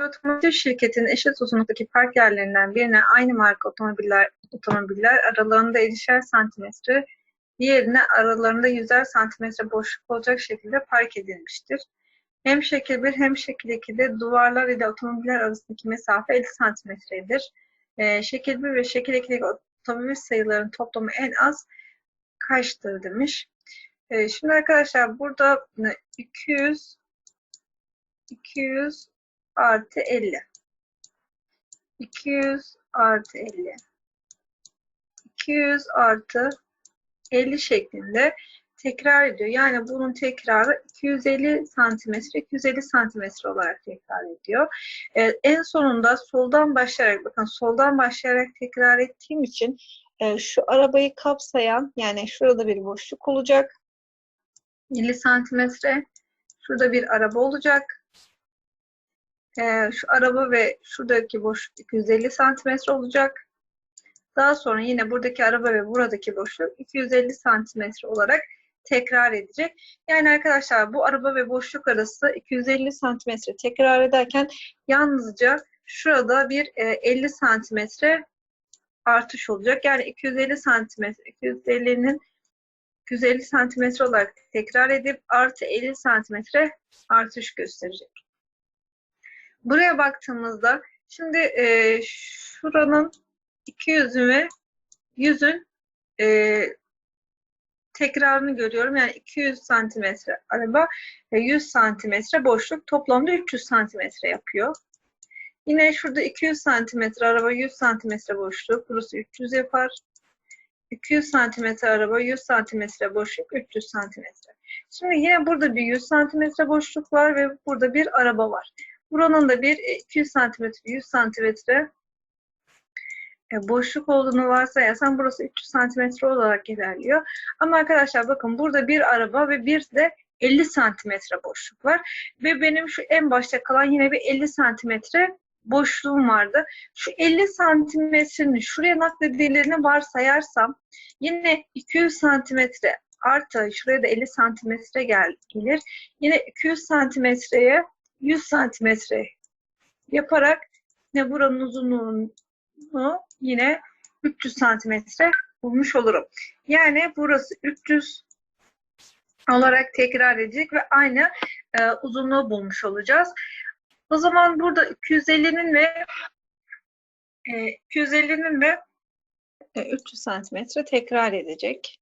Otomotiv şirketinin eşit uzunluktaki park yerlerinden birine aynı marka otomobiller otomobiller aralarında 50'şer santimetre, diğerine aralarında yüzer santimetre boşluk olacak şekilde park edilmiştir. Hem şekil 1 hem şekil 2'de duvarlar ile otomobiller arasındaki mesafe 50 santimetredir. Ee, şekil 1 ve şekil 2'deki otomobil sayılarının toplamı en az kaçtır demiş. Ee, şimdi arkadaşlar burada 200 200 artı 50 200 artı 50 200 artı 50 şeklinde tekrar ediyor. Yani bunun tekrarı 250 santimetre, 250 santimetre olarak tekrar ediyor. Ee, en sonunda soldan başlayarak, bakın soldan başlayarak tekrar ettiğim için e, şu arabayı kapsayan, yani şurada bir boşluk olacak. 50 santimetre. Şurada bir araba olacak. Ee, şu araba ve şuradaki boşluk 250 santimetre olacak. Daha sonra yine buradaki araba ve buradaki boşluk 250 santimetre olarak tekrar edecek. Yani arkadaşlar bu araba ve boşluk arası 250 santimetre tekrar ederken yalnızca şurada bir 50 santimetre artış olacak. Yani 250 santimetre, 250'nin 250 santimetre olarak tekrar edip artı 50 santimetre artış gösterecek. Buraya baktığımızda şimdi e, şuranın 200'ün ve 100'ün e, tekrarını görüyorum. Yani 200 santimetre araba ve 100 santimetre boşluk toplamda 300 santimetre yapıyor. Yine şurada 200 santimetre araba 100 santimetre boşluk. Burası 300 yapar. 200 santimetre araba 100 santimetre boşluk 300 santimetre. Şimdi yine burada bir 100 santimetre boşluk var ve burada bir araba var. Buranın da bir 200 santimetre 100 santimetre e, boşluk olduğunu varsayarsam burası 300 santimetre olarak ilerliyor. Ama arkadaşlar bakın burada bir araba ve bir de 50 santimetre boşluk var. Ve benim şu en başta kalan yine bir 50 santimetre boşluğum vardı. Şu 50 santimetrenin şuraya nakledildiğini varsayarsam yine 200 santimetre artı şuraya da 50 santimetre gel, gelir. Yine 200 santimetreye 100 santimetre yaparak ne buranın uzunluğunu yine 300 santimetre bulmuş olurum. Yani burası 300 olarak tekrar edecek ve aynı e, uzunluğu bulmuş olacağız. O zaman burada 250'nin ve e, 250'nin ve e, 300 santimetre tekrar edecek.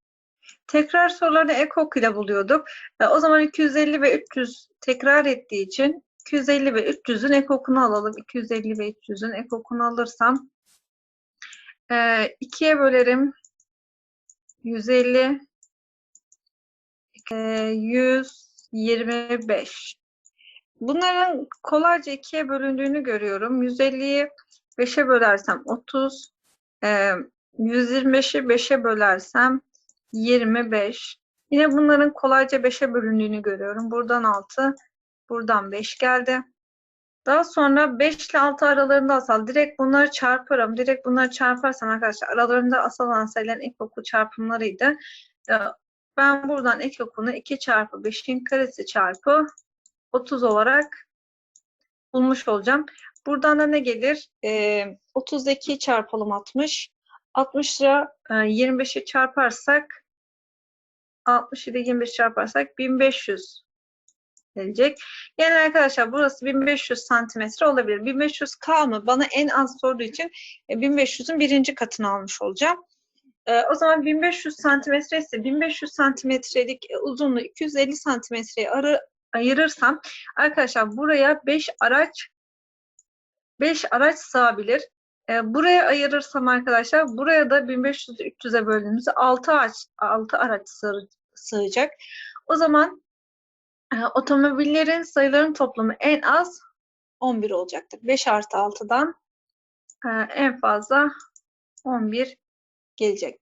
Tekrar sorularını ekok ile buluyorduk. E, o zaman 250 ve 300 tekrar ettiği için 250 ve 300'ün ekokunu alalım. 250 ve 300'ün ekokunu alırsam e, ikiye bölerim. 150 e, 125 Bunların kolayca ikiye bölündüğünü görüyorum. 150'yi 5'e bölersem 30, e, 125'i 5'e bölersem 25. Yine bunların kolayca 5'e bölündüğünü görüyorum. Buradan 6, buradan 5 geldi. Daha sonra 5 ile 6 aralarında asal. Direkt bunları çarparım. Direkt bunları çarparsam arkadaşlar aralarında asal olan sayıların ekoku çarpımlarıydı. Ben buradan ekokunu 2 çarpı 5'in karesi çarpı 30 olarak bulmuş olacağım. Buradan da ne gelir? E, 32 çarpalım 60. 60 ile 25'i çarparsak 60 ile 25 çarparsak 1500 gelecek. Yani arkadaşlar burası 1500 santimetre olabilir. 1500 K mı? Bana en az sorduğu için 1500'ün birinci katını almış olacağım. E, o zaman 1500 santimetre ise 1500 santimetrelik uzunluğu 250 santimetreye ayırırsam arkadaşlar buraya 5 araç 5 araç sığabilir. E, buraya ayırırsam arkadaşlar buraya da 1500'ü 300'e böldüğümüzde 6 araç 6 araç sığ, sığacak. O zaman e, otomobillerin sayıların toplamı en az 11 olacaktır. 5 artı 6'dan e, en fazla 11 gelecek.